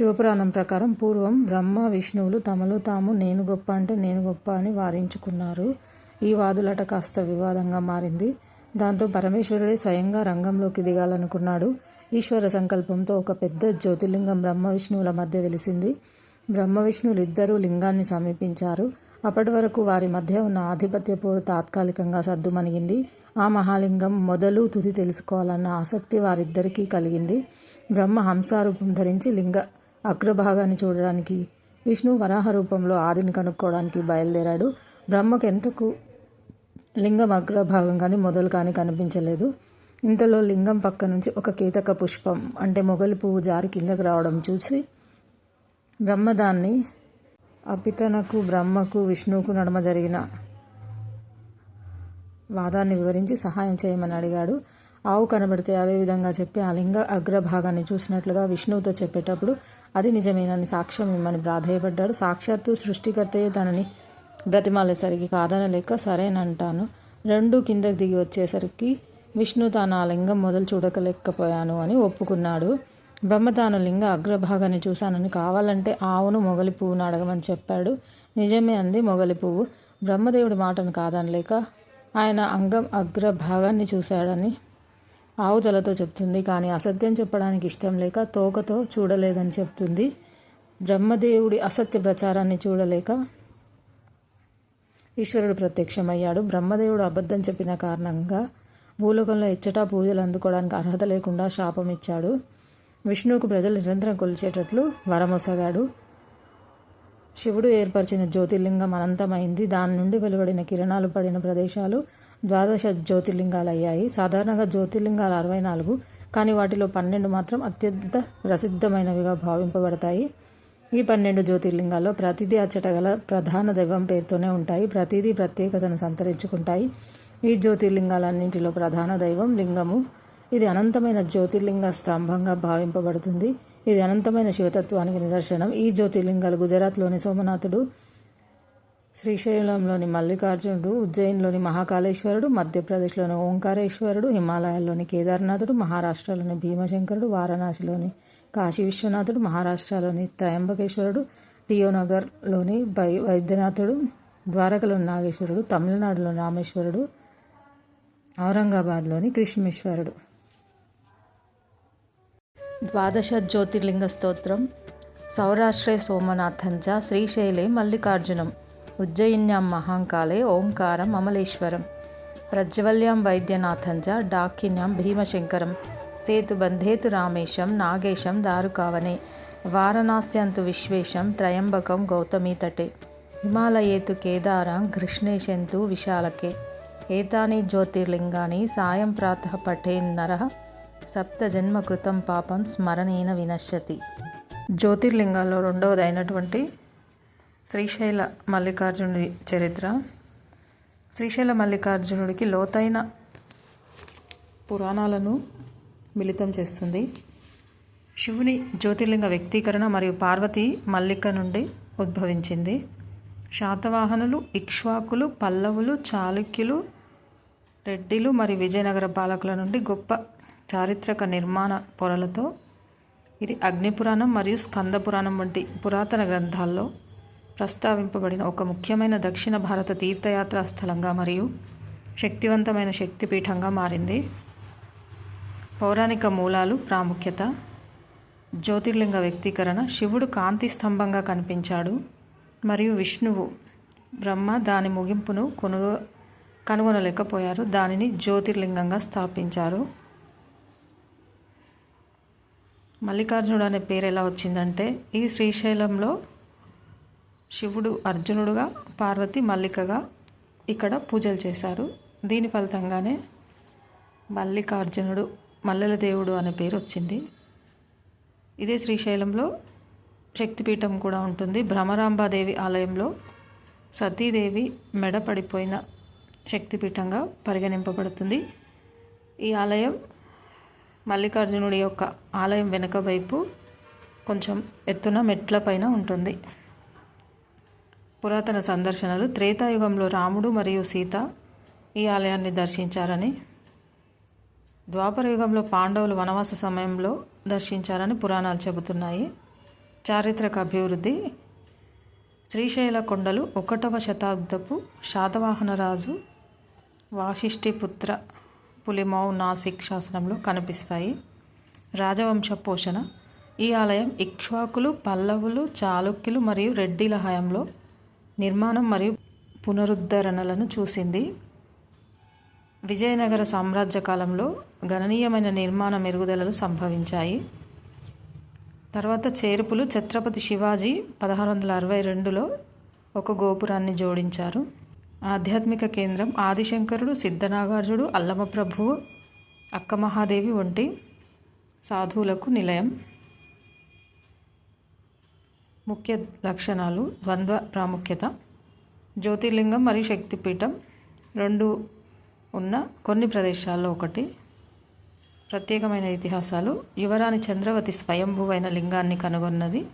శివపురాణం ప్రకారం పూర్వం బ్రహ్మ విష్ణువులు తమలో తాము నేను గొప్ప అంటే నేను గొప్ప అని వాదించుకున్నారు. ఈ వాదులట కాస్త వివాదంగా మారింది. దాంతో పరమేశ్వరుడే స్వయంగా రంగంలోకి దిగాలనుకున్నాడు. ఈశ్వర సంకల్పంతో ఒక పెద్ద జ్యోతిర్లింగం బ్రహ్మ విష్ణువుల మధ్య వెలిసింది. బ్రహ్మ విష్ణువులు ఇద్దరూ లింగాన్ని సమీపించారు. అప్పటి వరకు వారి మధ్య ఉన్న ఆధిపత్య పోరు తాత్కాలికంగా సద్దుమణిగింది. ఆ మహాలింగం మొదలు తుది తెలుసుకోవాలన్న ఆసక్తి వారిద్దరికీ కలిగింది. బ్రహ్మ హంసారూపం ధరించి లింగ అగ్రభాగాన్ని చూడడానికి విష్ణు వరాహ రూపంలో ఆదిని కనుక్కోవడానికి బయలుదేరాడు. బ్రహ్మకు ఎంతకు లింగం అగ్రభాగం కానీ మొదలు కానీ కనిపించలేదు. ఇంతలో లింగం పక్క నుంచి ఒక కీతక పుష్పం అంటే మొగలి పువ్వు జారి కిందకు రావడం చూసి బ్రహ్మదాన్ని అపితనకు బ్రహ్మకు విష్ణువుకు నడుమ జరిగిన వాదాన్ని వివరించి సహాయం చేయమని అడిగాడు. ఆవు కనబడితే అదే విధంగా చెప్పి ఆ లింగ అగ్రభాగాన్ని చూసినట్లుగా విష్ణువుతో చెప్పేటప్పుడు అది నిజమేనని సాక్ష్యం ఇమ్మని ప్రాధేయపడ్డాడు. సాక్షాత్తు సృష్టికర్తయే తనని బ్రతిమాలేసరికి కాదనలేక సరేనంటాను. రెండు కిందకి దిగి వచ్చేసరికి విష్ణు తాను ఆ లింగం మొదలు చూడకలేకపోయాను అని ఒప్పుకున్నాడు. బ్రహ్మ తాను లింగ అగ్రభాగాన్ని చూశానని కావాలంటే ఆవును మొగలి పువ్వును అడగమని చెప్పాడు. నిజమే అంది మొగలి పువ్వు. బ్రహ్మదేవుడి మాటను కాదనలేక ఆయన అంగం అగ్రభాగాన్ని చూశాడని ఆవు తలతో చెప్తుంది కానీ అసత్యం చెప్పడానికి ఇష్టం లేక తోకతో చూడలేదని చెప్తుంది. బ్రహ్మదేవుడి అసత్య ప్రచారాన్ని చూడలేక ఈశ్వరుడు ప్రత్యక్షమయ్యాడు. బ్రహ్మదేవుడు అబద్ధం చెప్పిన కారణంగా భూలోకంలో ఎచ్చటా పూజలు అందుకోవడానికి అర్హత లేకుండా శాపం ఇచ్చాడు. విష్ణువుకు ప్రజలు నిరంతరం కొలిచేటట్లు వరమొసగాడు. శివుడు ఏర్పరిచిన జ్యోతిర్లింగం అనంతమైంది. దాని నుండి వెలువడిన కిరణాలు పడిన ప్రదేశాలు ద్వాదశ జ్యోతిర్లింగాలు అయ్యాయి సాధారణంగా జ్యోతిర్లింగాలు అరవై నాలుగు కానీ వాటిలో పన్నెండు మాత్రం అత్యంత ప్రసిద్ధమైనవిగా భావింపబడతాయి. ఈ పన్నెండు జ్యోతిర్లింగాల్లో ప్రతిదీ అచ్చట గల ప్రధాన దైవం పేరుతోనే ఉంటాయి. ప్రతిదీ ప్రత్యేకతను సంతరించుకుంటాయి. ఈ జ్యోతిర్లింగాలన్నింటిలో ప్రధాన దైవం లింగము. ఇది అనంతమైన జ్యోతిర్లింగ స్తంభంగా భావింపబడుతుంది. ఇది అనంతమైన శివతత్వానికి నిదర్శనం. ఈ జ్యోతిర్లింగాలు గుజరాత్లోని సోమనాథుడు శ్రీశైలంలోని మల్లికార్జునుడు ఉజ్జయిన్లోని మహాకాళేశ్వరుడు మధ్యప్రదేశ్లోని ఓంకారేశ్వరుడు హిమాలయాల్లోని కేదార్నాథుడు మహారాష్ట్రలోని భీమశంకరుడు వారణాసిలోని కాశీ విశ్వనాథుడు మహారాష్ట్రలోని త్రయంబకేశ్వరుడు టియోనగర్లోని బై వైద్యనాథుడు ద్వారకలోని నాగేశ్వరుడు తమిళనాడులోని రామేశ్వరుడు ఔరంగాబాద్లోని కృష్ణేశ్వరుడు ద్వాదశ జ్యోతిర్లింగ స్తోత్రం. సౌరాష్ట్రే సోమనాథంచ శ్రీశైలే మల్లికార్జునం. ఉజ్జయిన్యాం మహాంకాళే ఓంకారం అమలేశ్వరం. ప్రజ్వల్యాం వైద్యనాథంజ డాకిన్యాం భీమశంకరం సేతుబంధేతు రామేశం నాగేశం దారుకావనే వారణాస్యంతు విశ్వేశం త్రయంబకం గౌతమీ తటే హిమాలయేతు కేదారం కృష్ణేశంతు విశాలకే. ఏతాని జ్యోతిర్లింగాని సాయం ప్రాతః పఠేన్నర సప్తజన్మకృతం పాపం స్మరణేన వినశ్యతి. జ్యోతిర్లింగాల్లో రెండవది అయినటువంటి శ్రీశైల మల్లికార్జునుడి చరిత్ర. శ్రీశైల మల్లికార్జునుడికి లోతైన పురాణాలను మిళితం చేస్తుంది. శివుని జ్యోతిర్లింగ వ్యక్తీకరణ మరియు పార్వతి మల్లిక నుండి ఉద్భవించింది. శాతవాహనులు ఇక్ష్వాకులు పల్లవులు చాళుక్యులు రెడ్డిలు మరియు విజయనగర పాలకుల నుండి గొప్ప చారిత్రక నిర్మాణ పొరలతో ఇది అగ్నిపురాణం మరియు స్కంద పురాణం వంటి పురాతన గ్రంథాల్లో ప్రస్తావింపబడిన ఒక ముఖ్యమైన దక్షిణ భారత తీర్థయాత్రా స్థలంగా మరియు శక్తివంతమైన శక్తిపీఠంగా మారింది. పౌరాణిక మూలాలు ప్రాముఖ్యత జ్యోతిర్లింగ వ్యక్తీకరణ శివుడు కాంతి స్తంభంగా కనిపించాడు మరియు విష్ణువు బ్రహ్మ దాని ముగింపును కొనుగో కనుగొనలేకపోయారు. దానిని జ్యోతిర్లింగంగా స్థాపించారు. మల్లికార్జునుడు అనే పేరు ఎలా వచ్చిందంటే ఈ శ్రీశైలంలో శివుడు అర్జునుడుగా పార్వతి మల్లికగా ఇక్కడ పూజలు చేశారు. దీని ఫలితంగానే మల్లికార్జునుడు మల్లెల దేవుడు అనే పేరు వచ్చింది. ఇదే శ్రీశైలంలో శక్తిపీఠం కూడా ఉంటుంది. భ్రమరాంబాదేవి ఆలయంలో సతీదేవి మెడ పడిపోయిన శక్తిపీఠంగా పరిగణింపబడుతుంది. ఈ ఆలయం మల్లికార్జునుడి యొక్క ఆలయం వెనుక వైపు కొంచెం ఎత్తున మెట్ల పైన ఉంటుంది. పురాతన సందర్శనలు త్రేతాయుగంలో రాముడు మరియు సీత ఈ ఆలయాన్ని దర్శించారని ద్వాపర యుగంలో పాండవులు వనవాస సమయంలో దర్శించారని పురాణాలు చెబుతున్నాయి. చారిత్రక అభివృద్ధి. శ్రీశైల కొండలు ఒకటవ శతాబ్దపు శాతవాహన రాజు వాసిష్ఠిపుత్ర పులిమౌ నాసిక్ శాసనంలో కనిపిస్తాయి. రాజవంశ పోషణ. ఈ ఆలయం ఇక్ష్వాకులు పల్లవులు చాళుక్యులు మరియు రెడ్డిల హయంలో నిర్మాణం మరియు పునరుద్ధరణలను చూసింది. విజయనగర సామ్రాజ్య కాలంలో గణనీయమైన నిర్మాణ మెరుగుదలలు సంభవించాయి. తర్వాత చేర్పులు ఛత్రపతి శివాజీ పదహారు వందల అరవై రెండులో ఒక గోపురాన్ని జోడించారు. ఆధ్యాత్మిక కేంద్రం ఆదిశంకరుడు సిద్ధనాగార్జుడు అల్లమప్రభువు అక్క మహాదేవి వంటి సాధువులకు నిలయం. ముఖ్య లక్షణాలు ద్వంద్వ ప్రాముఖ్యత జ్యోతిర్లింగం మరియు శక్తిపీఠం రెండు ఉన్న కొన్ని ప్రదేశాల్లో ఒకటి. ప్రత్యేకమైన ఇతిహాసాలు యువరాణి చంద్రవతి స్వయంభువైన లింగాన్ని కనుగొన్నది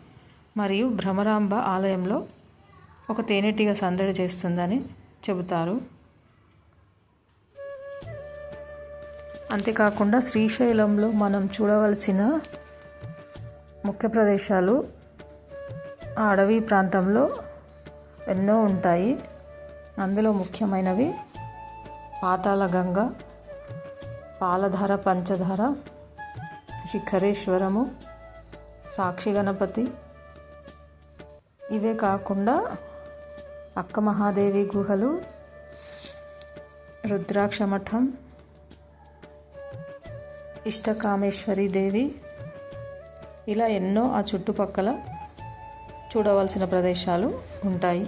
మరియు భ్రమరాంబ ఆలయంలో ఒక తేనెటీగ సందడి చేస్తుందని చెబుతారు. అంతేకాకుండా శ్రీశైలంలో మనం చూడవలసిన ముఖ్య ప్రదేశాలు ఆ అడవి ప్రాంతంలో ఎన్నో ఉంటాయి. అందులో ముఖ్యమైనవి పాతాళగంగ పాలధార పంచధార శిఖరేశ్వరము సాక్షి గణపతి. ఇవే కాకుండా అక్క మహాదేవి గుహలు రుద్రాక్ష మఠం ఇష్టకామేశ్వరి దేవి. ఇలా ఎన్నో ఆ చుట్టుపక్కల చూడవలసిన ప్రదేశాలు ఉంటాయి.